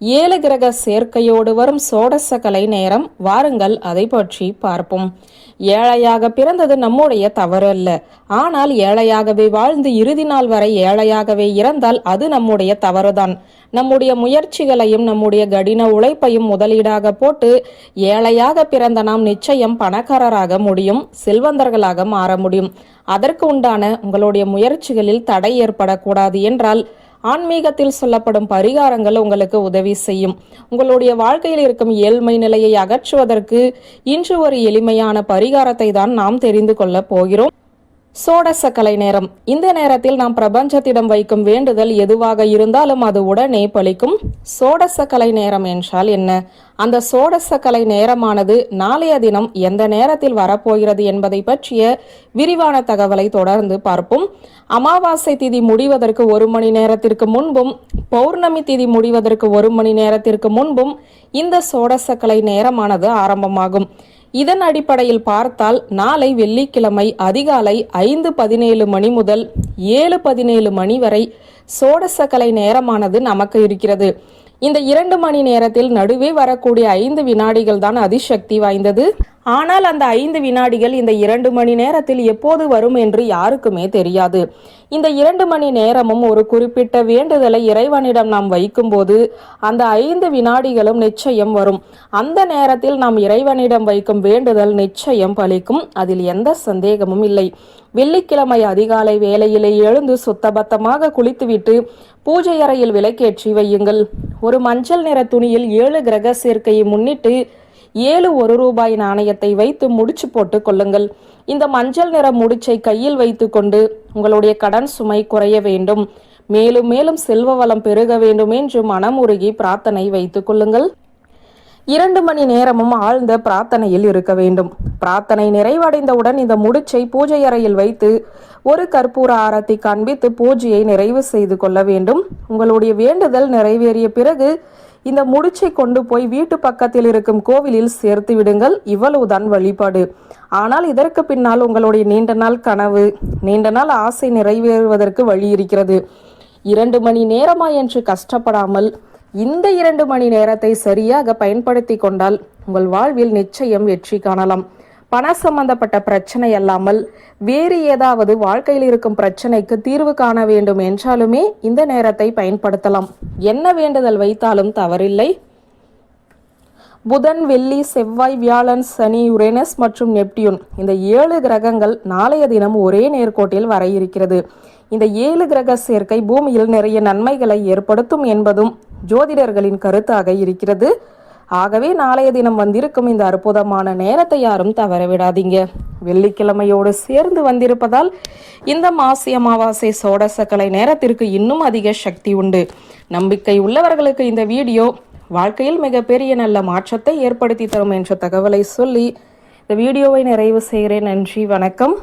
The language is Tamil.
ஏழு கிரக சேர்க்கையோடு வரும் சோடச கலை நேரம் வாருங்கள் அதை பற்றி பார்ப்போம். ஏழையாக பிறந்தது நம்முடைய தவறு அல்ல ஆனால் ஏழையாகவே வாழ்ந்து இறுதி நாள் வரை ஏழையாகவே இறந்தால் அது நம்முடைய தவறுதான். நம்முடைய முயற்சிகளையும் நம்முடைய கடின உழைப்பையும் முதலீடாக போட்டு ஏழையாக பிறந்த நாம் நிச்சயம் பணக்காரராக முடியும் செல்வந்தர்களாக மாற முடியும். அதற்கு உண்டான உங்களுடைய முயற்சிகளில் தடை ஏற்படக்கூடாது என்றால் ஆன்மீகத்தில் சொல்லப்படும் பரிகாரங்கள் உங்களுக்கு உதவி செய்யும். உங்களுடைய வாழ்க்கையில் இருக்கும் ஏழ்மை நிலையை அகற்றுவதற்கு இன்று ஒரு எளிமையான பரிகாரத்தை தான் நாம் தெரிந்து கொள்ளப் போகிறோம். சோடச கலை நேரம். இந்த நேரத்தில் நாம் பிரபஞ்சத்திடம் வைக்கும் வேண்டுதல் எதுவாக இருந்தாலும் அது உடனே பலிக்கும். சோடச கலை நேரம் என்றால் என்ன? அந்த சோடச கலை நேரமானது நாளைய தினம் எந்த நேரத்தில் வரப்போகிறது என்பதை பற்றிய விரிவான தகவலை தொடர்ந்து பார்ப்போம். அமாவாசை திதி முடிவதற்கு ஒரு மணி நேரத்திற்கு முன்பும் பௌர்ணமி திதி முடிவதற்கு ஒரு மணி நேரத்திற்கு முன்பும் இந்த சோடச கலை நேரமானது ஆரம்பமாகும். இதன் அடிப்படையில் பார்த்தால் நாளை வெள்ளிக்கிழமை அதிகாலை ஐந்து பதினேழு மணி முதல் ஏழு பதினேழு மணி வரை சோடசக்கலை நேரமானது நமக்கு இருக்கிறது. இந்த இரண்டு மணி நேரத்தில் நடுவே வரக்கூடிய ஐந்து வினாடிகள் தான் அதிசக்தி வாய்ந்தது. ஆனால் அந்த ஐந்து வினாடிகள் இந்த இரண்டு மணி நேரத்தில் எப்போது வரும் என்று யாருக்குமே தெரியாது. இந்த இரண்டு மணி நேரமும் ஒரு குறிப்பிட்ட வேண்டுதலை இறைவனிடம் நாம் வைக்கும்போது அந்த ஐந்து வினாடிகளும் நிச்சயம் வரும். அந்த நேரத்தில் நாம் இறைவனிடம் வைக்கும் வேண்டுதல் நிச்சயம் பலிக்கும். அதில் எந்த சந்தேகமும் இல்லை. வெள்ளிக்கிழமை அதிகாலை வேலையிலே எழுந்து சுத்தபத்தமாக குளித்துவிட்டு பூஜை அறையில் விளக்கேற்றி வையுங்கள். ஒரு மஞ்சள் நிற துணியில் ஏழு கிரக சேர்க்கையை முன்னிட்டு ஏழு ஒரு ரூபாய் நாணயத்தை வைத்து முடிச்சு போட்டு கொள்ளுங்கள். இந்த மஞ்சள் நிற முடிச்சை கையில் வைத்துக்கொண்டு உங்களுடைய கடன் சுமை குறைய வேண்டும். மேலும் மேலும் செல்வ வளம் பெருக வேண்டும் என்று மனமுருகி பிரார்த்தனை வைத்துக் கொள்ளுங்கள். இரண்டு மணி நேரமும் ஆழ்ந்த பிரார்த்தனையில் இருக்க வேண்டும். பிரார்த்தனை நிறைவடைந்தவுடன் இந்த முடிச்சை பூஜை அறையில் வைத்து ஒரு கற்பூர ஆரத்தி காண்பித்து பூஜையை நிறைவு செய்து கொள்ள வேண்டும். உங்களுடைய வேண்டுதல் நிறைவேறிய பிறகு இந்த முடிச்சை கொண்டு போய் வீட்டு பக்கத்தில் இருக்கும் கோவிலில் சேர்த்து விடுங்கள். இவ்வளவுதான் வழிபாடு. ஆனால் இதற்கு பின்னால் உங்களுடைய நீண்ட நாள் கனவு நீண்ட நாள் ஆசை நிறைவேறுவதற்கு வழி இருக்கிறது. இரண்டு மணி நேரமா என்று கஷ்டப்படாமல் இந்த இரண்டு மணி நேரத்தை சரியாக பயன்படுத்தி கொண்டால் உங்கள் வாழ்வில் நிச்சயம் வெற்றி காணலாம். பண சம்பந்தப்பட்ட பிரச்சனை அல்லாமல் வேறு ஏதாவது வாழ்க்கையில் இருக்கும் பிரச்சனைக்கு தீர்வு காண வேண்டும் என்றாலுமே இந்த நேரத்தை பயன்படுத்தலாம். என்ன வேண்டுதல் வைத்தாலும் தவறில்லை. புதன் வெள்ளி செவ்வாய் வியாழன் சனி யுரேனஸ் மற்றும் நெப்டியூன் இந்த ஏழு கிரகங்கள் நாளைய தினம் ஒரே நேர்கோட்டில் வர இருக்கிறது. இந்த ஏழு கிரக சேர்க்கை பூமியில் நிறைய நன்மைகளை ஏற்படுத்தும் என்பதும் ஜோதிடர்களின் கருத்தாக இருக்கிறது. ஆகவே நாளைய தினம் வந்திருக்கும் இந்த அற்புதமான நேரத்தை யாரும் தவற விடாதீங்க வெள்ளிக்கிழமையோடு சேர்ந்து வந்திருப்பதால் இந்த மாசி அமாவாசை சோடசக்கலை நேரத்திற்கு இன்னும் அதிக சக்தி உண்டு. நம்பிக்கை உள்ளவர்களுக்கு இந்த வீடியோ வாழ்க்கையில் மிகப்பெரிய நல்ல மாற்றத்தை ஏற்படுத்தி தரும் என்ற தகவலை சொல்லி இந்த வீடியோவை நிறைவு செய்கிறேன். நன்றி வணக்கம்.